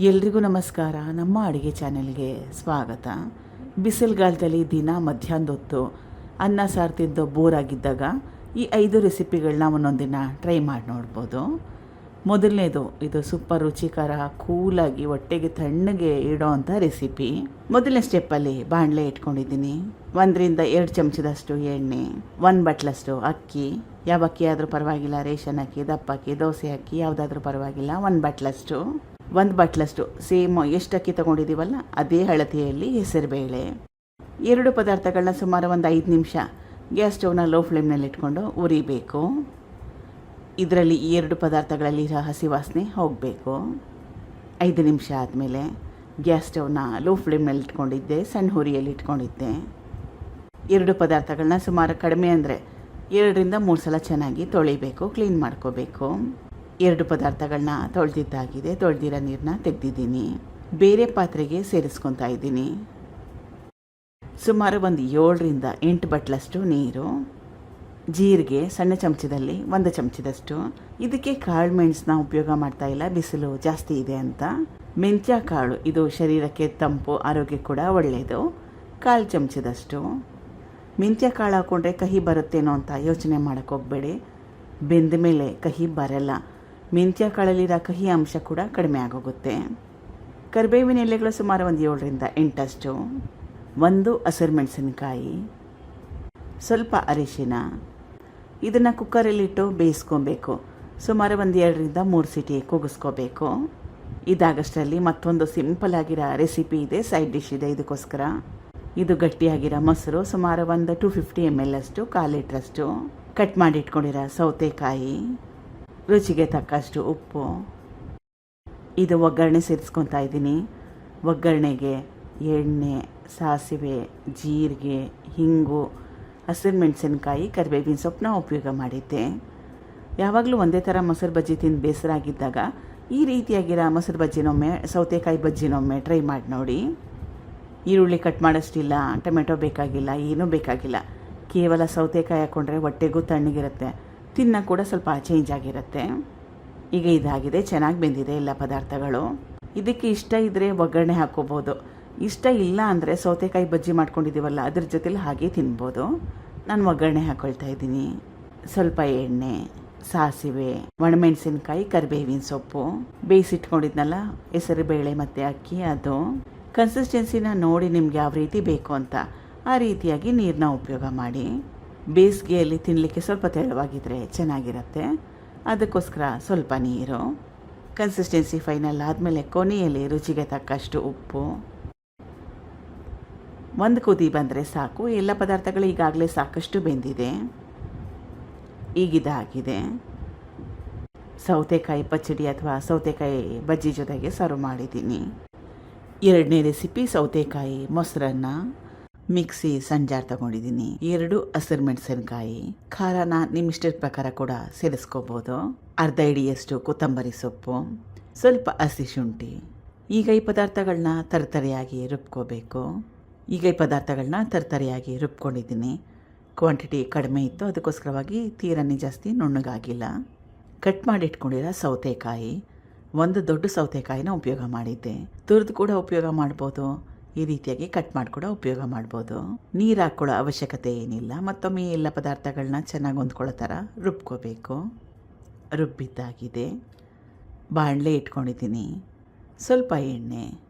ಎಲ್ರಿಗೂ ನಮಸ್ಕಾರ. ನಮ್ಮ ಅಡುಗೆ ಚಾನೆಲ್ಗೆ ಸ್ವಾಗತ. ಬಿಸಿಲುಗಾಲದಲ್ಲಿ ದಿನ ಮಧ್ಯಾಹ್ನದ ಹೊತ್ತು ಅನ್ನ ಸಾರು ತಿಂದು ಬೋರ್ ಆಗಿದ್ದಾಗ ಈ ಐದು ರೆಸಿಪಿಗಳನ್ನ ಒಂದೊಂದಿನ ಟ್ರೈ ಮಾಡಿ ನೋಡ್ಬೋದು. ಮೊದಲನೇದು, ಇದು ಸೂಪರ್ ರುಚಿಕರ, ಕೂಲಾಗಿ, ಹೊಟ್ಟೆಗೆ ತಣ್ಣಗೆ ಇಡೋ ಅಂಥ ರೆಸಿಪಿ. ಮೊದಲನೇ ಸ್ಟೆಪ್ಪಲ್ಲಿ ಬಾಣಲೆ ಇಟ್ಕೊಂಡಿದ್ದೀನಿ. ಒಂದರಿಂದ ಎರಡು ಚಮಚದಷ್ಟು ಎಣ್ಣೆ, ಒಂದು ಬಟ್ಲಷ್ಟು ಅಕ್ಕಿ ಯಾವ ಅಕ್ಕಿ ಆದರೂ ಪರವಾಗಿಲ್ಲ, ರೇಷನ್ ಅಕ್ಕಿ, ದಪ್ಪ ಅಕ್ಕಿ, ದೋಸೆ ಅಕ್ಕಿ, ಯಾವುದಾದ್ರೂ ಪರವಾಗಿಲ್ಲ, ಒಂದು ಬಟ್ಲಷ್ಟು ಒಂದು ಬಟ್ಲಷ್ಟು, ಸೇಮ್ ಎಷ್ಟು ಅಕ್ಕಿ ತೊಗೊಂಡಿದ್ದೀವಲ್ಲ, ಅದೇ ಅಳತೆಯಲ್ಲಿ ಹೆಸರುಬೇಳೆ ಎರಡು ಪದಾರ್ಥಗಳನ್ನ ಸುಮಾರು ಒಂದು ಐದು ನಿಮಿಷ ಗ್ಯಾಸ್ ಸ್ಟವ್ನ ಲೋ ಫ್ಲೇಮ್ನಲ್ಲಿ ಇಟ್ಕೊಂಡು ಉರಿಬೇಕು. ಇದರಲ್ಲಿ ಈ ಎರಡು ಪದಾರ್ಥಗಳಲ್ಲಿ ಹಸಿ ವಾಸನೆ ಹೋಗಬೇಕು. ಐದು ನಿಮಿಷ ಆದಮೇಲೆ ಗ್ಯಾಸ್ ಸ್ಟವ್ನ ಲೋ ಫ್ಲೇಮ್ನಲ್ಲಿ ಇಟ್ಕೊಂಡಿದ್ದೆ, ಸಣ್ಣ ಹುರಿಯಲ್ಲಿ ಇಟ್ಕೊಂಡಿದ್ದೆ. ಎರಡು ಪದಾರ್ಥಗಳನ್ನ ಸುಮಾರು ಕಡಿಮೆ ಅಂದರೆ ಎರಡರಿಂದ ಮೂರು ಸಲ ಚೆನ್ನಾಗಿ ತೊಳಿಬೇಕು, ಕ್ಲೀನ್ ಮಾಡ್ಕೋಬೇಕು. ಎರಡು ಪದಾರ್ಥಗಳನ್ನ ತೊಳೆದಿದ್ದಾಗಿದೆ. ತೊಳೆದಿರೋ ನೀರನ್ನ ತೆಗೆದಿದ್ದೀನಿ. ಬೇರೆ ಪಾತ್ರೆಗೆ ಸೇರಿಸ್ಕೊತಾ ಇದ್ದೀನಿ. ಸುಮಾರು ಒಂದು ಏಳರಿಂದ ಎಂಟು ಬಟ್ಲಷ್ಟು ನೀರು, ಜೀರಿಗೆ ಸಣ್ಣ ಚಮಚದಲ್ಲಿ ಒಂದು ಚಮಚದಷ್ಟು. ಇದಕ್ಕೆ ಕಾಳು ಮೆಣಸನ್ನ ಉಪಯೋಗ ಮಾಡ್ತಾ ಇಲ್ಲ. ಬಿಸಿಲು ಜಾಸ್ತಿ ಇದೆ ಅಂತ. ಮೆಂತ್ಯ ಕಾಳು, ಇದು ಶರೀರಕ್ಕೆ ತಂಪು, ಆರೋಗ್ಯ ಕೂಡ ಒಳ್ಳೆಯದು. ಕಾಲು ಚಮಚದಷ್ಟು. ಮೆಂತ್ಯ ಕಾಳು ಹಾಕ್ಕೊಂಡ್ರೆ ಕಹಿ ಬರುತ್ತೇನೋ ಅಂತ ಯೋಚನೆ ಮಾಡೋಕ್ಕೆ ಹೋಗಬೇಡಿ. ಬೆಂದ ಮೇಲೆ ಕಹಿ ಬರಲ್ಲ. ಮೆಂತ್ಯ ಕಾಳಲ್ಲಿರೋ ಕಹಿ ಅಂಶ ಕೂಡ ಕಡಿಮೆ ಆಗೋಗುತ್ತೆ. ಕರಿಬೇವಿನ ಎಲೆಗಳು ಸುಮಾರು ಒಂದು ಏಳರಿಂದ ಎಂಟಷ್ಟು. ಒಂದು ಹಸಿರು ಮೆಣಸಿನಕಾಯಿ ಸ್ವಲ್ಪ ಅರಿಶಿನ. ಇದನ್ನು ಕುಕ್ಕರಲ್ಲಿಟ್ಟು ಬೇಯಿಸ್ಕೊಬೇಕು. ಸುಮಾರು ಒಂದು ಎರಡರಿಂದ ಮೂರು ಸಿಟಿ ಕೂಗಿಸ್ಕೋಬೇಕು. ಇದಾಗಷ್ಟರಲ್ಲಿ ಮತ್ತೊಂದು ಸಿಂಪಲ್ ಆಗಿರೋ ರೆಸಿಪಿ ಇದೆ, ಸೈಡ್ ಡಿಶ್ ಇದೆ ಇದಕ್ಕೋಸ್ಕರ. ಇದು ಗಟ್ಟಿಯಾಗಿರೋ ಮೊಸರು ಸುಮಾರು ಒಂದು ಟು ಫಿಫ್ಟಿ ಎಂ ಎಲ್ ಅಷ್ಟು, ಕಾಲು ಲೀಟ್ರಷ್ಟು. ಕಟ್ ಮಾಡಿಟ್ಕೊಂಡಿರೋ ಸೌತೆಕಾಯಿ. ರುಚಿಗೆ ತಕ್ಕಷ್ಟು ಉಪ್ಪು. ಇದು ಒಗ್ಗರಣೆ ಸೇರಿಸ್ಕೊತಾ ಇದ್ದೀನಿ. ಒಗ್ಗರಣೆಗೆ ಎಣ್ಣೆ, ಸಾಸಿವೆ, ಜೀರಿಗೆ, ಹಿಂಗು ಹಸಿರು ಮೆಣಸಿನ್ಕಾಯಿ ಕರಿಬೇವಿನ ಸೊಪ್ಪನ್ನ ಉಪಯೋಗ ಮಾಡಿದ್ದೆ. ಯಾವಾಗಲೂ ಒಂದೇ ಥರ ಮೊಸರು ಬಜ್ಜಿ ತಿಂದು ಬೇಸರ ಆಗಿದ್ದಾಗ ಈ ರೀತಿಯಾಗಿರೋ ಮೊಸರು ಬಜ್ಜಿನೊಮ್ಮೆ, ಸೌತೆಕಾಯಿ ಬಜ್ಜಿನೊಮ್ಮೆ ಟ್ರೈ ಮಾಡಿ ನೋಡಿ. ಈರುಳ್ಳಿ ಕಟ್ ಮಾಡೋಷ್ಟಿಲ್ಲ, ಟೊಮೆಟೊ ಬೇಕಾಗಿಲ್ಲ, ಏನೂ ಬೇಕಾಗಿಲ್ಲ. ಕೇವಲ ಸೌತೆಕಾಯಿ ಹಾಕ್ಕೊಂಡ್ರೆ ಹೊಟ್ಟೆಗೂ ತಣ್ಣಗಿರುತ್ತೆ. ತಿನ್ನ ಕೂಡ ಸ್ವಲ್ಪ ಚೇಂಜ್ ಆಗಿರುತ್ತೆ. ಈಗ ಇದಾಗಿದೆ, ಚೆನ್ನಾಗಿ ಬೆಂದಿದೆ ಎಲ್ಲ ಪದಾರ್ಥಗಳು. ಇದಕ್ಕೆ ಇಷ್ಟ ಇದ್ದರೆ ಒಗ್ಗರಣೆ ಹಾಕ್ಕೋಬೋದು ಇಷ್ಟ ಇಲ್ಲ ಅಂದರೆ ಸೌತೆಕಾಯಿ ಬಜ್ಜಿ ಮಾಡ್ಕೊಂಡಿದ್ದೀವಲ್ಲ ಅದ್ರ ಜೊತೆಲಿ ಹಾಗೆ ತಿನ್ಬೋದು. ನಾನು ಒಗ್ಗರಣೆ ಹಾಕ್ಕೊಳ್ತಾ ಇದ್ದೀನಿ. ಸ್ವಲ್ಪ ಎಣ್ಣೆ, ಸಾಸಿವೆ, ಒಣಮೆಣಸಿನ್ಕಾಯಿ, ಕರಿಬೇವಿನ ಸೊಪ್ಪು. ಬೇಯಿಸಿಟ್ಕೊಂಡಿದ್ನಲ್ಲ ಹೆಸರು ಬೇಳೆ ಮತ್ತು ಅಕ್ಕಿ, ಅದು. ಕನ್ಸಿಸ್ಟೆನ್ಸಿನ ನೋಡಿ ನಿಮ್ಗೆ ಯಾವ ರೀತಿ ಬೇಕು ಅಂತ ಆ ರೀತಿಯಾಗಿ ನೀರನ್ನ ಉಪಯೋಗ ಮಾಡಿ. ಬೇಸಿಗೆಯಲ್ಲಿ ತಿನ್ನಲಿಕ್ಕೆ ಸ್ವಲ್ಪ ತೆಳುವಾಗಿದ್ದರೆ ಚೆನ್ನಾಗಿರುತ್ತೆ. ಅದಕ್ಕೋಸ್ಕರ ಸ್ವಲ್ಪ ನೀರು ಕನ್ಸಿಸ್ಟೆನ್ಸಿ ಫೈನಲ್ ಆದಮೇಲೆ ಕೊನೆಯಲ್ಲಿ ರುಚಿಗೆ ತಕ್ಕಷ್ಟು ಉಪ್ಪು. ಒಂದು ಕುದಿ ಬಂದರೆ ಸಾಕು. ಎಲ್ಲ ಪದಾರ್ಥಗಳು ಈಗಾಗಲೇ ಸಾಕಷ್ಟು ಬೆಂದಿದೆ. ಈಗಿದಾಗಿದೆ. ಸೌತೆಕಾಯಿ ಪಚ್ಚಡಿ ಅಥವಾ ಸೌತೆಕಾಯಿ ಬಜ್ಜಿ ಜೊತೆಗೆ ಸರ್ವ್ ಮಾಡಿದ್ದೀನಿ. ಎರಡನೇ ರೆಸಿಪಿ ಸೌತೆಕಾಯಿ ಮೊಸರನ್ನ. ಮಿಕ್ಸಿ ಸಂಜಾರ್ ತಗೊಂಡಿದ್ದೀನಿ. ಎರಡು ಹಸಿರು ಮೆಣಸಿನಕಾಯಿ. ಖಾರನ ನಿಮ್ಮ ಇಷ್ಟದ ಪ್ರಕಾರ ಕೂಡ ಸೇರಿಸ್ಕೋಬೋದು. ಅರ್ಧ ಇಡಿಯಷ್ಟು ಕೊತ್ತಂಬರಿ ಸೊಪ್ಪು. ಸ್ವಲ್ಪ ಹಸಿ ಶುಂಠಿ. ಈಗ ಈ ಪದಾರ್ಥಗಳನ್ನ ತರತರಿಯಾಗಿ ರುಬ್ಕೋಬೇಕು. ಈಗ ಈ ಪದಾರ್ಥಗಳನ್ನ ತರತರಿಯಾಗಿ ರುಬ್ಕೊಂಡಿದ್ದೀನಿ. ಕ್ವಾಂಟಿಟಿ ಕಡಿಮೆ ಇತ್ತು. ಅದಕ್ಕೋಸ್ಕರವಾಗಿ ತೀರನೇ ಜಾಸ್ತಿ ನುಣ್ಣಗಾಗಿಲ್ಲ. ಕಟ್ ಮಾಡಿ ಇಟ್ಕೊಂಡಿರೋ ಸೌತೆಕಾಯಿ. ಒಂದು ದೊಡ್ಡ ಸೌತೆಕಾಯಿನ ಉಪಯೋಗ ಮಾಡಿದ್ದೆ. ತುರಿದು ಕೂಡ ಉಪಯೋಗ ಮಾಡ್ಬೋದು. ಈ ರೀತಿಯಾಗಿ ಕಟ್ ಮಾಡಿ ಕೂಡ ಉಪಯೋಗ ಮಾಡ್ಬೋದು. ನೀರು ಹಾಕ್ಕೊಳ್ಳೋ ಅವಶ್ಯಕತೆ ಏನಿಲ್ಲ. ಮತ್ತೊಮ್ಮೆ ಎಲ್ಲ ಪದಾರ್ಥಗಳನ್ನ ಚೆನ್ನಾಗಿ ಹೊಂದ್ಕೊಳ್ಳೋ ಥರ ರುಬ್ಕೋಬೇಕು. ರುಬ್ಬಿದ್ದಾಗಿದೆ. ಬಾಣಲೆ ಇಟ್ಕೊಂಡಿದ್ದೀನಿ. ಸ್ವಲ್ಪ ಎಣ್ಣೆ,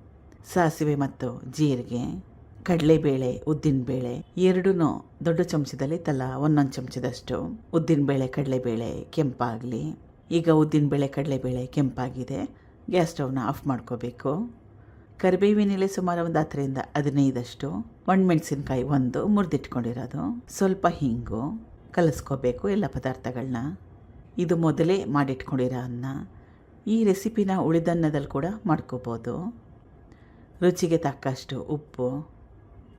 ಸಾಸಿವೆ ಮತ್ತು ಜೀರಿಗೆ, ಕಡಲೆಬೇಳೆ, ಉದ್ದಿನಬೇಳೆ ಎರಡೂ ದೊಡ್ಡ ಚಮಚದಲ್ಲಿ ತಲಾ, ಒಂದೊಂದು ಚಮಚದಷ್ಟು ಉದ್ದಿನಬೇಳೆ, ಕಡಲೆಬೇಳೆ ಕೆಂಪಾಗಲಿ. ಈಗ ಉದ್ದಿನಬೇಳೆ, ಕಡಲೆಬೇಳೆ ಕೆಂಪಾಗಿದೆ. ಗ್ಯಾಸ್ ಸ್ಟವ್ನ ಆಫ್ ಮಾಡ್ಕೋಬೇಕು. ಕರಿಬೇವಿನ ಎಲೆ ಸುಮಾರು ಒಂದು ಹತ್ತರಿಂದ ಹದಿನೈದಷ್ಟು, ಒಣಮೆಣಸಿನ್ಕಾಯಿ ಒಂದು, ಮುರಿದಿಟ್ಕೊಂಡಿರೋದು. ಸ್ವಲ್ಪ ಹಿಂಗು, ಕಲಿಸ್ಕೋಬೇಕು ಎಲ್ಲ ಪದಾರ್ಥಗಳನ್ನ ಇದು ಮೊದಲೇ ಮಾಡಿಟ್ಕೊಂಡಿರೋ ಅನ್ನ. ಈ ರೆಸಿಪಿನ ಉಳಿದನ್ನದಲ್ಲಿ ಕೂಡ ಮಾಡ್ಕೋಬೋದು. ರುಚಿಗೆ ತಕ್ಕಷ್ಟು ಉಪ್ಪು.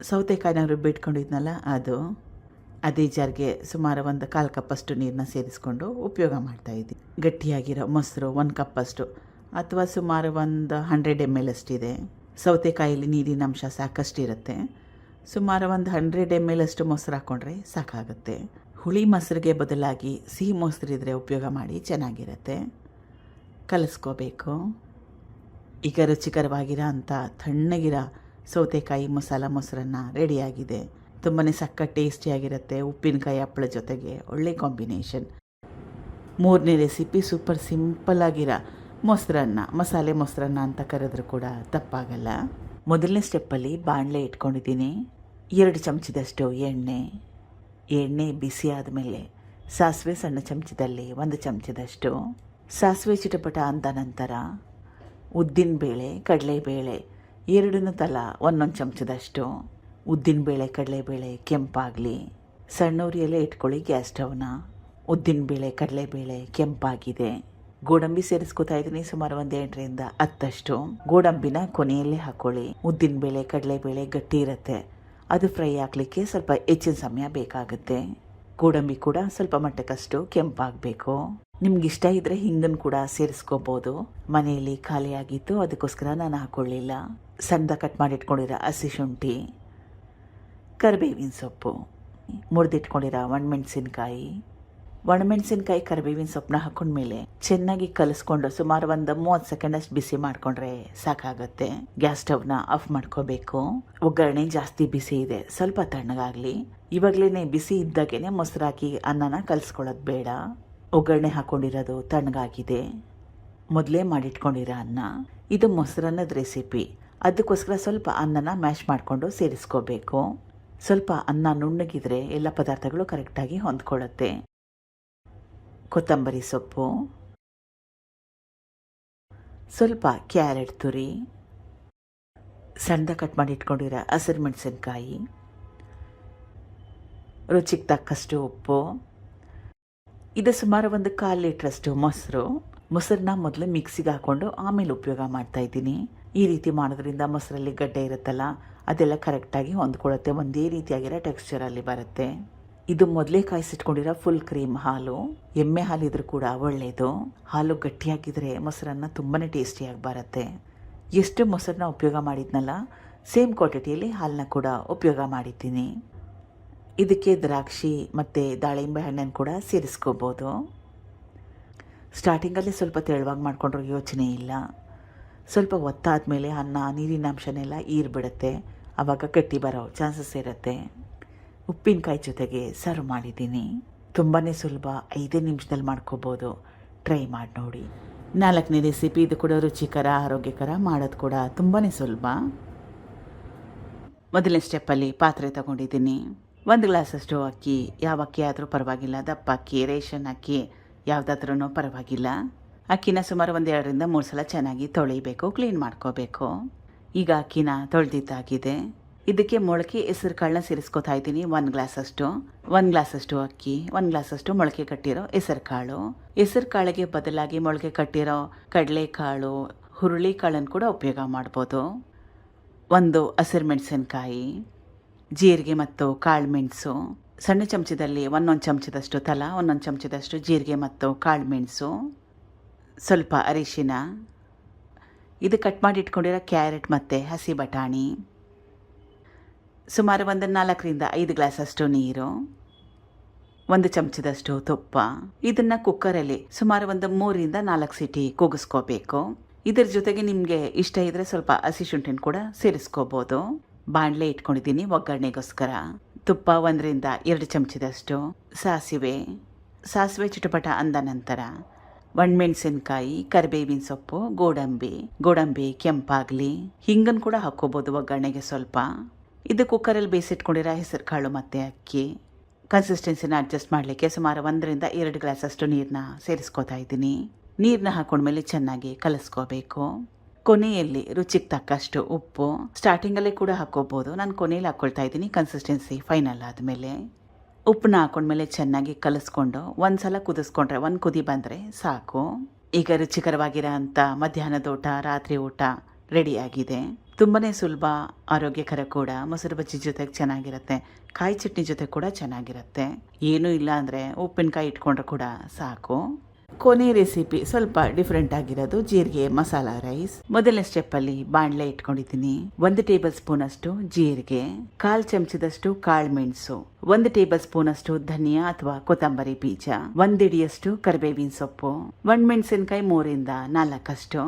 ಸೌತೆಕಾಯಿನ ರುಬ್ಬಿಟ್ಕೊಂಡಿದ್ನಲ್ಲ ಅದು. ಅದೇ ಜಾರ್ಗೆ ಸುಮಾರು ಒಂದು ಕಾಲು ಕಪ್ಪಷ್ಟು ನೀರನ್ನ ಸೇರಿಸ್ಕೊಂಡು ಉಪಯೋಗ ಮಾಡ್ತಾಯಿದ್ದೀನಿ ಗಟ್ಟಿಯಾಗಿರೋ ಮೊಸರು ಒಂದು ಕಪ್ಪಷ್ಟು ಅಥವಾ ಸುಮಾರು ಒಂದು ಹಂಡ್ರೆಡ್ ಎಂ ಎಲ್ ಅಷ್ಟಿದೆ. ಸೌತೆಕಾಯಲ್ಲಿ ನೀರಿನ ಅಂಶ ಸಾಕಷ್ಟು ಇರುತ್ತೆ ಸುಮಾರು ಒಂದು ಹಂಡ್ರೆಡ್ ಎಂ ಎಲ್ ಅಷ್ಟು ಮೊಸರು ಹಾಕ್ಕೊಂಡ್ರೆ ಸಾಕಾಗುತ್ತೆ. ಹುಳಿ ಮೊಸರಿಗೆ ಬದಲಾಗಿ ಸಿಹಿ ಮೊಸರಿದ್ರೆ ಉಪಯೋಗ ಮಾಡಿ ಚೆನ್ನಾಗಿರುತ್ತೆ. ಕಲಿಸ್ಕೋಬೇಕು. ಈಗ ರುಚಿಕರವಾಗಿರೋ ಅಂಥ ತಣ್ಣಗಿರೋ ಸೌತೆಕಾಯಿ ಮಸಾಲ ಮೊಸರನ್ನು ರೆಡಿಯಾಗಿದೆ. ತುಂಬಾ ಸಕ್ಕ ಟೇಸ್ಟಿಯಾಗಿರುತ್ತೆ ಉಪ್ಪಿನಕಾಯಿ ಹಪ್ಪಳ ಜೊತೆಗೆ ಒಳ್ಳೆ ಕಾಂಬಿನೇಷನ್. ಮೂರನೇ ರೆಸಿಪಿ ಸೂಪರ್ ಸಿಂಪಲ್ ಆಗಿರೋ ಮೊಸರನ್ನ, ಮಸಾಲೆ ಮೊಸರನ್ನ ಅಂತ ಕರೆದ್ರೂ ಕೂಡ ತಪ್ಪಾಗಲ್ಲ. ಮೊದಲನೇ ಸ್ಟೆಪ್ಪಲ್ಲಿ ಬಾಣಲೆ ಇಟ್ಕೊಂಡಿದ್ದೀನಿ. ಎರಡು ಚಮಚದಷ್ಟು ಎಣ್ಣೆ. ಎಣ್ಣೆ ಬಿಸಿ ಆದಮೇಲೆ ಸಾಸಿವೆ ಸಣ್ಣ ಚಮಚದಲ್ಲಿ ಒಂದು ಚಮಚದಷ್ಟು. ಸಾಸಿವೆ ಚಿಟಪಟ ಅಂದ ನಂತರ ಉದ್ದಿನಬೇಳೆ, ಕಡಲೆಬೇಳೆ ಎರಡನ್ನೂ ತಲಾ ಒಂದೊಂದು ಚಮಚದಷ್ಟು. ಉದ್ದಿನಬೇಳೆ, ಕಡಲೆಬೇಳೆ ಕೆಂಪಾಗಲಿ. ಸಣ್ಣ ಉರಿಯಲ್ಲೇ ಇಟ್ಕೊಳ್ಳಿ ಗ್ಯಾಸ್ ಸ್ಟವ್ನ. ಉದ್ದಿನಬೇಳೆ, ಕಡಲೆಬೇಳೆ ಕೆಂಪಾಗಿದೆ. ಗೋಡಂಬಿ ಸೇರಿಸ್ಕೊತಾ ಇದ್ದೀನಿ ಸುಮಾರು ಒಂದು ಎಂಟರಿಂದ ಹತ್ತಷ್ಟು. ಗೋಡಂಬಿನ ಕೊನೆಯಲ್ಲೇ ಹಾಕೊಳ್ಳಿ. ಉದ್ದಿನ ಉದ್ದಿನಬೇಳೆ ಕಡಲೆಬೇಳೆ ಗಟ್ಟಿ ಇರುತ್ತೆ. ಅದು ಫ್ರೈ ಹಾಕ್ಲಿಕ್ಕೆ ಸ್ವಲ್ಪ ಹೆಚ್ಚಿನ ಸಮಯ ಬೇಕಾಗುತ್ತೆ. ಗೋಡಂಬಿ ಕೂಡ ಸ್ವಲ್ಪ ಮಟ್ಟಕ್ಕಷ್ಟು ಕೆಂಪಾಗಬೇಕು. ನಿಮ್ಗೆ ಇಷ್ಟ ಇದ್ರೆ ಹಿಂಗನ್ ಕೂಡ ಸೇರಿಸ್ಕೋಬಹುದು ಮನೆಯಲ್ಲಿ ಖಾಲಿಯಾಗಿತ್ತು ಅದಕ್ಕೋಸ್ಕರ ನಾನು ಹಾಕೊಳ್ಳಿಲ್ಲ. ಸಣ್ಣದ ಕಟ್ ಮಾಡಿ ಇಟ್ಕೊಂಡಿರೋ ಹಸಿ ಶುಂಠಿ, ಕರಿಬೇವಿನ ಸೊಪ್ಪು, ಮುರಿದಿಟ್ಕೊಂಡಿರೋ ಒಣಮೆಣಸಿನ್ಕಾಯಿ ಒಣಮೆಣಸಿನ್ಕಾಯಿ ಕರಿಬೇವಿನ ಸೊಪ್ಪನ್ನ ಹಾಕೊಂಡ್ಮೇಲೆ ಚೆನ್ನಾಗಿ ಕಲಿಸ್ಕೊಂಡು ಸುಮಾರು ಒಂದು ಮೂವತ್ತು ಸೆಕೆಂಡ್ ಅಷ್ಟು ಬಿಸಿ ಮಾಡ್ಕೊಂಡ್ರೆ ಸಾಕಾಗುತ್ತೆ. ಗ್ಯಾಸ್ ಸ್ಟವ್ನ ಆಫ್ ಮಾಡ್ಕೋಬೇಕು. ಒಗ್ಗರಣೆ ಜಾಸ್ತಿ ಬಿಸಿ ಇದೆ. ಸ್ವಲ್ಪ ತಣ್ಣಗಾಗ್ಲಿ. ಇವಾಗ್ಲೇನೆ ಬಿಸಿ ಇದ್ದಾಗೇನೆ ಮೊಸರಾಕಿ ಅನ್ನನ ಕಲಿಸ್ಕೊಳ್ಳೋದು ಬೇಡ. ಒಗ್ಗರಣೆ ಹಾಕೊಂಡಿರೋದು ತಣ್ಣಗಾಗಿದೆ. ಮೊದಲೇ ಮಾಡಿಟ್ಕೊಂಡಿರೋ ಅನ್ನ. ಇದು ಮೊಸರನ್ನದ ರೆಸಿಪಿ ಅದಕ್ಕೋಸ್ಕರ ಸ್ವಲ್ಪ ಅನ್ನನ ಮ್ಯಾಶ್ ಮಾಡಿಕೊಂಡು ಸೇರಿಸ್ಕೋಬೇಕು. ಸ್ವಲ್ಪ ಅನ್ನ ನುಣ್ಣಗಿದ್ರೆ ಎಲ್ಲ ಪದಾರ್ಥಗಳು ಕರೆಕ್ಟಾಗಿ ಹೊಂದ್ಕೊಳ್ಳುತ್ತೆ. ಕೊತ್ತಂಬರಿ ಸೊಪ್ಪು, ಸ್ವಲ್ಪ ಕ್ಯಾರೆಟ್ ತುರಿ ಸಣ್ಣ ಕಟ್ ಮಾಡಿ ಇಟ್ಕೊಂಡಿರೋ ಹಸಿರು ಮೆಣಸಿನ್ಕಾಯಿ, ರುಚಿಗೆ ತಕ್ಕಷ್ಟು ಉಪ್ಪು, ಇದು ಸುಮಾರು ಒಂದು ಕಾಲು ಲೀಟ್ರಷ್ಟು ಮೊಸರು. ಮೊಸರನ್ನ ಮೊದಲು ಮಿಕ್ಸಿಗೆ ಹಾಕ್ಕೊಂಡು ಆಮೇಲೆ ಉಪಯೋಗ ಮಾಡ್ತಾ ಇದ್ದೀನಿ. ಈ ರೀತಿ ಮಾಡೋದ್ರಿಂದ ಮೊಸರಲ್ಲಿ ಗಡ್ಡೆ ಇರುತ್ತಲ್ಲ, ಅದೆಲ್ಲ ಕರೆಕ್ಟಾಗಿ ಹೊಂದ್ಕೊಳ್ಳುತ್ತೆ, ಒಂದೇ ರೀತಿಯಾಗಿರೋ ಟೆಕ್ಸ್ಚರಲ್ಲಿ ಬರುತ್ತೆ. ಇದು ಮೊದಲೇ ಕಾಯಿಸಿಟ್ಕೊಂಡಿರೋ ಫುಲ್ ಕ್ರೀಮ್ ಹಾಲು. ಎಮ್ಮೆ ಹಾಲಿದ್ರೂ ಕೂಡ ಒಳ್ಳೆಯದು ಹಾಲು ಗಟ್ಟಿಯಾಗಿದ್ರೆ ಮೊಸರನ್ನ ತುಂಬಾ ಟೇಸ್ಟಿಯಾಗಿ ಬರುತ್ತೆ. ಎಷ್ಟು ಮೊಸರನ್ನ ಉಪಯೋಗ ಮಾಡಿದ್ನಲ್ಲ ಸೇಮ್ ಕ್ವಾಂಟಿಟಿಯಲ್ಲಿ ಹಾಲನ್ನ ಕೂಡ ಉಪಯೋಗ ಮಾಡಿದ್ದೀನಿ. ಇದಕ್ಕೆ ದ್ರಾಕ್ಷಿ ಮತ್ತು ದಾಳಿಂಬೆ ಹಣ್ಣನ್ನು ಕೂಡ ಸೇರಿಸ್ಕೋಬೋದು. ಸ್ಟಾರ್ಟಿಂಗಲ್ಲಿ ಸ್ವಲ್ಪ ತೆಳುವಾಗಿ ಮಾಡಿಕೊಂಡ್ರೆ ಯೋಚನೆ ಇಲ್ಲ. ಸ್ವಲ್ಪ ಒತ್ತಾದ ಮೇಲೆ ಅನ್ನ, ನೀರಿನ ಅಂಶನೆಲ್ಲ ಈರ್ಬಿಡುತ್ತೆ. ಆವಾಗ ಗಟ್ಟಿ ಬರೋ ಚಾನ್ಸಸ್ ಇರುತ್ತೆ. ಉಪ್ಪಿನಕಾಯಿ ಜೊತೆಗೆ ಸರ್ವ್ ಮಾಡಿದ್ದೀನಿ. ತುಂಬಾ ಸುಲಭ. ಐದೇ ನಿಮಿಷದಲ್ಲಿ ಮಾಡ್ಕೋಬೋದು. ಟ್ರೈ ಮಾಡಿ ನೋಡಿ. ನಾಲ್ಕನೇ ರೆಸಿಪಿ ಇದು ಕೂಡ ರುಚಿಕರ, ಆರೋಗ್ಯಕರ, ಮಾಡೋದು ಕೂಡ ತುಂಬಾ ಸುಲಭ. ಮೊದಲನೇ ಸ್ಟೆಪ್ಪಲ್ಲಿ ಪಾತ್ರೆ ತಗೊಂಡಿದ್ದೀನಿ. ಒಂದು ಗ್ಲಾಸಷ್ಟು ಅಕ್ಕಿ. ಯಾವ ಅಕ್ಕಿ ಆದರೂ ಪರವಾಗಿಲ್ಲ. ದಪ್ಪ ಅಕ್ಕಿ, ರೇಷನ್ ಅಕ್ಕಿ ಯಾವುದಾದ್ರೂ ಪರವಾಗಿಲ್ಲ. ಅಕ್ಕಿನ ಸುಮಾರು ಒಂದು ಎರಡರಿಂದ ಮೂರು ಸಲ ಚೆನ್ನಾಗಿ ತೊಳಿಬೇಕು ಕ್ಲೀನ್ ಮಾಡ್ಕೋಬೇಕು. ಈಗ ಅಕ್ಕಿನ ತೊಳೆದಿದ್ದಾಗಿದೆ. ಇದಕ್ಕೆ ಮೊಳಕೆ ಹೆಸರು ಕಾಳನ್ನ ಸೇರಿಸ್ಕೊತಾ ಇದ್ದೀನಿ. ಒಂದು ಗ್ಲಾಸಷ್ಟು ಒಂದು ಗ್ಲಾಸಷ್ಟು ಅಕ್ಕಿ. ಒಂದು ಗ್ಲಾಸಷ್ಟು ಮೊಳಕೆ ಕಟ್ಟಿರೋ ಹೆಸರು ಕಾಳು. ಹೆಸರು ಕಾಳಿಗೆ ಬದಲಾಗಿ ಮೊಳಕೆ ಕಟ್ಟಿರೋ ಕಡಲೆಕಾಳು ಹುರುಳಿ ಕಾಳನ್ನು ಕೂಡ ಉಪಯೋಗ ಮಾಡ್ಬೋದು. ಒಂದು ಹಸಿರು ಮೆಣಸಿನ್ಕಾಯಿ, ಜೀರಿಗೆ ಮತ್ತು ಕಾಳು ಮೆಣಸು. ಸಣ್ಣ ಚಮಚದಲ್ಲಿ ಒಂದೊಂದು ಚಮಚದಷ್ಟು ತಲಾ, ಒಂದೊಂದು ಚಮಚದಷ್ಟು ಜೀರಿಗೆ ಮತ್ತು ಕಾಳು ಮೆಣಸು. ಸ್ವಲ್ಪ ಅರಿಶಿನ. ಇದು ಕಟ್ ಮಾಡಿ ಇಟ್ಕೊಂಡಿರೋ ಕ್ಯಾರೆಟ್ ಮತ್ತು ಹಸಿ ಬಟಾಣಿ. ಸುಮಾರು ಒಂದು ನಾಲ್ಕರಿಂದ ಐದು ಗ್ಲಾಸಷ್ಟು ನೀರು, ಒಂದು ಚಮಚದಷ್ಟು ತುಪ್ಪ. ಇದನ್ನು ಕುಕ್ಕರಲ್ಲಿ ಸುಮಾರು ಒಂದು ಮೂರಿಂದ ನಾಲ್ಕು ಸಿಟಿ ಕೂಗಿಸ್ಕೋಬೇಕು. ಇದರ ಜೊತೆಗೆ ನಿಮಗೆ ಇಷ್ಟ ಇದ್ರೆ ಸ್ವಲ್ಪ ಹಸಿ ಶುಂಠಿನ ಕೂಡ ಸೇರಿಸ್ಕೋಬೋದು. ಬಾಣಲೆ ಇಟ್ಕೊಂಡಿದ್ದೀನಿ ಒಗ್ಗರಣೆಗೋಸ್ಕರ. ತುಪ್ಪ ಒಂದರಿಂದ ಎರಡು ಚಮಚದಷ್ಟು ಸಾಸಿವೆ. ಸಾಸಿವೆ ಚಿಟಪಟ ಅಂದ ನಂತರ ಒಣಮೆಣಸಿನ್ಕಾಯಿ, ಕರಿಬೇವಿನ ಸೊಪ್ಪು, ಗೋಡಂಬಿ ಗೋಡಂಬಿ, ಕೆಂಪಾಗಲಿ ಹಿಂಗನ್ನು ಕೂಡ ಹಾಕ್ಕೋಬೋದು ಒಗ್ಗರಣೆಗೆ ಸ್ವಲ್ಪ. ಇದು ಕುಕ್ಕರಲ್ಲಿ ಬೇಯಿಸಿಟ್ಕೊಂಡಿರೋ ಹೆಸರು ಕಾಳು ಮತ್ತು ಅಕ್ಕಿ. ಕನ್ಸಿಸ್ಟೆನ್ಸಿನ ಅಡ್ಜಸ್ಟ್ ಮಾಡಲಿಕ್ಕೆ ಸುಮಾರು ಒಂದರಿಂದ ಎರಡು ಗ್ಲಾಸಷ್ಟು ನೀರನ್ನ ಸೇರಿಸ್ಕೋತಾ ಇದ್ದೀನಿ. ನೀರನ್ನ ಹಾಕೊಂಡ್ಮೇಲೆ ಚೆನ್ನಾಗಿ ಕಲಿಸ್ಕೋಬೇಕು. ಕೊನೆಯಲ್ಲಿ ರುಚಿಗೆ ತಕ್ಕಷ್ಟು ಉಪ್ಪು. ಸ್ಟಾರ್ಟಿಂಗಲ್ಲೇ ಕೂಡ ಹಾಕೋಬೋದು ನಾನು ಕೊನೆಯಲ್ಲಿ ಹಾಕ್ಕೊಳ್ತಾ ಇದ್ದೀನಿ ಕನ್ಸಿಸ್ಟೆನ್ಸಿ ಫೈನಲ್ ಆದಮೇಲೆ. ಉಪ್ಪನ್ನ ಹಾಕೊಂಡ್ಮೇಲೆ ಚೆನ್ನಾಗಿ ಕಲಸ್ಕೊಂಡು ಒಂದು ಸಲ ಕುದಿಸ್ಕೊಂಡ್ರೆ, ಒಂದು ಕುದಿ ಬಂದರೆ ಸಾಕು. ಈಗ ರುಚಿಕರವಾಗಿರೋ ಅಂಥ ಮಧ್ಯಾಹ್ನದ ಊಟ, ರಾತ್ರಿ ಊಟ ರೆಡಿಯಾಗಿದೆ ತುಂಬಾ ಸುಲಭ, ಆರೋಗ್ಯಕರ ಕೂಡ. ಮೊಸರು ಬಜ್ಜಿ ಜೊತೆಗೆ ಚೆನ್ನಾಗಿರುತ್ತೆ. ಕಾಯಿ ಚಟ್ನಿ ಜೊತೆ ಕೂಡ ಚೆನ್ನಾಗಿರುತ್ತೆ. ಏನೂ ಇಲ್ಲ ಅಂದರೆ ಉಪ್ಪಿನಕಾಯಿ ಇಟ್ಕೊಂಡ್ರೆ ಕೂಡ ಸಾಕು. ಕೊನೆ ರೆಸಿಪಿ ಸ್ವಲ್ಪ ಡಿಫ್ರೆಂಟ್ ಆಗಿರೋದು. ಜೀರಿಗೆ, ಮಸಾಲ ರೈಸ್ ಮೊದಲನೇ ಸ್ಟೆಪ್ ಅಲ್ಲಿ ಬಾಣಲೆ ಇಟ್ಕೊಂಡಿದ್ದೀನಿ. ಒಂದು ಟೇಬಲ್ ಸ್ಪೂನ್ ಅಷ್ಟು ಜೀರಿಗೆ, ಕಾಲ್ ಚಮಚದಷ್ಟು ಕಾಳು ಮೆಣಸು, ಒಂದು ಟೇಬಲ್ ಸ್ಪೂನ್ ಅಷ್ಟು ಧನಿಯಾ ಅಥವಾ ಕೊತ್ತಂಬರಿ ಬೀಜ ಒಂದಿಡಿಯಷ್ಟು ಕರಿಬೇವಿನ ಸೊಪ್ಪು ಒಣಮೆಣಸಿನ್ಕಾಯಿ ಮೂರಿಂದ ನಾಲ್ಕಷ್ಟು.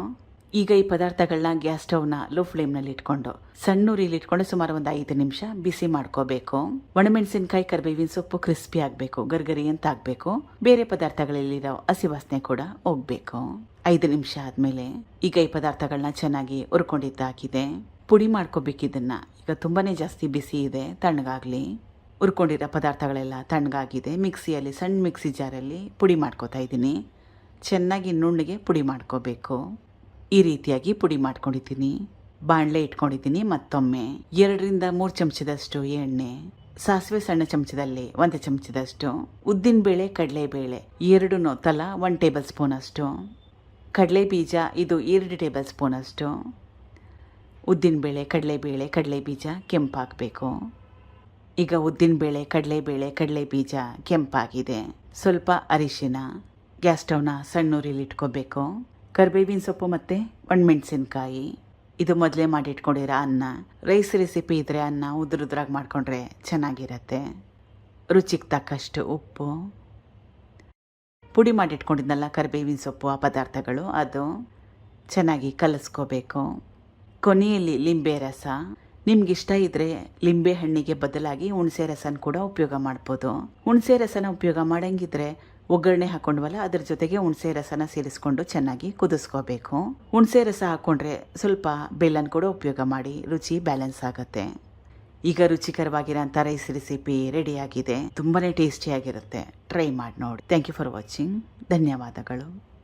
ಈಗ ಈ ಪದಾರ್ಥಗಳನ್ನ ಗ್ಯಾಸ್ ಸ್ಟವ್ನ ಲೋ ಫ್ಲೇಮ್ನಲ್ಲಿ ಇಟ್ಕೊಂಡು, ಸಣ್ಣ ಇಟ್ಕೊಂಡು ಸುಮಾರು ಒಂದು ಐದು ನಿಮಿಷ ಬಿಸಿ ಮಾಡ್ಕೋಬೇಕು. ಒಣಮೆಣಸಿನಕಾಯಿ, ಕರಿಬೇವಿನ ಸೊಪ್ಪು ಕ್ರಿಸ್ಪಿ ಆಗಬೇಕು, ಗರ್ಗರಿ ಅಂತ ಆಗಬೇಕು. ಬೇರೆ ಪದಾರ್ಥಗಳಲ್ಲಿರೋ ಹಸಿ ವಾಸನೆ ಕೂಡ ಹೋಗ್ಬೇಕು. ಐದು ನಿಮಿಷ ಆದಮೇಲೆ ಈಗ ಈ ಪದಾರ್ಥಗಳನ್ನ ಚೆನ್ನಾಗಿ ಹುರ್ಕೊಂಡಿದ್ದಾಗಿದೆ. ಪುಡಿ ಮಾಡ್ಕೋಬೇಕಿದನ್ನ. ಈಗ ತುಂಬಾನೇ ಜಾಸ್ತಿ ಬಿಸಿ ಇದೆ, ತಣ್ಣಗಾಗ್ಲಿ. ಹುರ್ಕೊಂಡಿರೋ ಪದಾರ್ಥಗಳೆಲ್ಲ ತಣ್ಣಗಾಗಿದೆ. ಮಿಕ್ಸಿಯಲ್ಲಿ, ಸಣ್ಣ ಮಿಕ್ಸಿ ಜಾರಲ್ಲಿ ಪುಡಿ ಮಾಡ್ಕೋತಾ ಇದ್ದೀನಿ. ಚೆನ್ನಾಗಿ ನುಣ್ಣಗೆ ಪುಡಿ ಮಾಡ್ಕೋಬೇಕು. ಈ ರೀತಿಯಾಗಿ ಪುಡಿ ಮಾಡ್ಕೊಂಡಿದ್ದೀನಿ. ಬಾಣಲೆ ಇಟ್ಕೊಂಡಿದ್ದೀನಿ ಮತ್ತೊಮ್ಮೆ. ಎರಡರಿಂದ ಮೂರು ಚಮಚದಷ್ಟು ಎಣ್ಣೆ, ಸಾಸಿವೆ ಸಣ್ಣ ಚಮಚದಲ್ಲಿ, ಒಂದು ಚಮಚದಷ್ಟು ಉದ್ದಿನಬೇಳೆ ಕಡಲೆಬೇಳೆ ಎರಡೂ ತಲಾ ಒನ್ ಟೇಬಲ್ ಸ್ಪೂನ್ ಅಷ್ಟು. ಕಡಲೆ ಬೀಜ, ಇದು ಎರಡು ಟೇಬಲ್ ಸ್ಪೂನ್ ಅಷ್ಟು. ಉದ್ದಿನಬೇಳೆ ಕಡಲೆಬೇಳೆ ಕಡಲೆ ಬೀಜ ಕೆಂಪಾಗಬೇಕು ಈಗ ಉದ್ದಿನಬೇಳೆ ಕಡಲೆಬೇಳೆ ಕಡಲೆ ಬೀಜ, ಕೆಂಪಾಗಿದೆ. ಸ್ವಲ್ಪ ಅರಿಶಿನ, ಗ್ಯಾಸ್ ಸ್ಟವ್ನ ಸಣ್ಣೂರಿಲಿ ಇಟ್ಕೋಬೇಕು. ಕರಿಬೇವಿನ ಸೊಪ್ಪು ಮತ್ತು ಒಣಮೆಣಸಿನ್ಕಾಯಿ. ಇದು ಮೊದಲೇ ಮಾಡಿ ಇಟ್ಕೊಂಡಿರೋ ಅನ್ನ. ರೈಸ್ ರೆಸಿಪಿ ಇದ್ದರೆ ಅನ್ನ ಉದುರುದ್ರಾಗಿ ಮಾಡಿಕೊಂಡ್ರೆ ಚೆನ್ನಾಗಿರತ್ತೆ. ರುಚಿಗೆ ತಕ್ಕಷ್ಟು ಉಪ್ಪು. ಪುಡಿ ಮಾಡಿ ಇಟ್ಕೊಂಡಿದ್ನಲ್ಲ ಕರಿಬೇವಿನ ಸೊಪ್ಪು ಆ ಪದಾರ್ಥಗಳು, ಅದು ಚೆನ್ನಾಗಿ ಕಲಸ್ಕೋಬೇಕು. ಕೊನೆಯಲ್ಲಿ ಲಿಂಬೆ ರಸ. ನಿಮ್ಗೆ ಇಷ್ಟ ಇದ್ರೆ ಲಿಂಬೆ ಹಣ್ಣಿಗೆ ಬದಲಾಗಿ ಹುಣಸೆ ರಸನ ಕೂಡ ಉಪಯೋಗ ಮಾಡ್ಬೋದು. ಹುಣಸೆ ರಸನ ಉಪಯೋಗ ಮಾಡಂಗಿದ್ರೆ ಒಗ್ಗರಣೆ ಹಾಕೊಂಡ್ವಲ್ಲ, ಅದ್ರ ಜೊತೆಗೆ ಹುಣಸೆ ರಸನ ಸೇರಿಸ್ಕೊಂಡು ಚೆನ್ನಾಗಿ ಕುದಿಸ್ಕೋಬೇಕು. ಹುಣಸೆ ರಸ ಹಾಕೊಂಡ್ರೆ ಸ್ವಲ್ಪ ಬೆಲ್ಲನ ಕೂಡ ಉಪಯೋಗ ಮಾಡಿ, ರುಚಿ ಬ್ಯಾಲೆನ್ಸ್ ಆಗುತ್ತೆ. ಈಗ ರುಚಿಕರವಾಗಿರೋಂಥ ರೈಸ್ ರೆಸಿಪಿ ರೆಡಿಯಾಗಿದೆ ತುಂಬಾನೇ ಟೇಸ್ಟಿಯಾಗಿರುತ್ತೆ. ಟ್ರೈ ಮಾಡಿ ನೋಡಿ. ಥ್ಯಾಂಕ್ ಯು ಫಾರ್ ವಾಚಿಂಗ್ ಧನ್ಯವಾದಗಳು.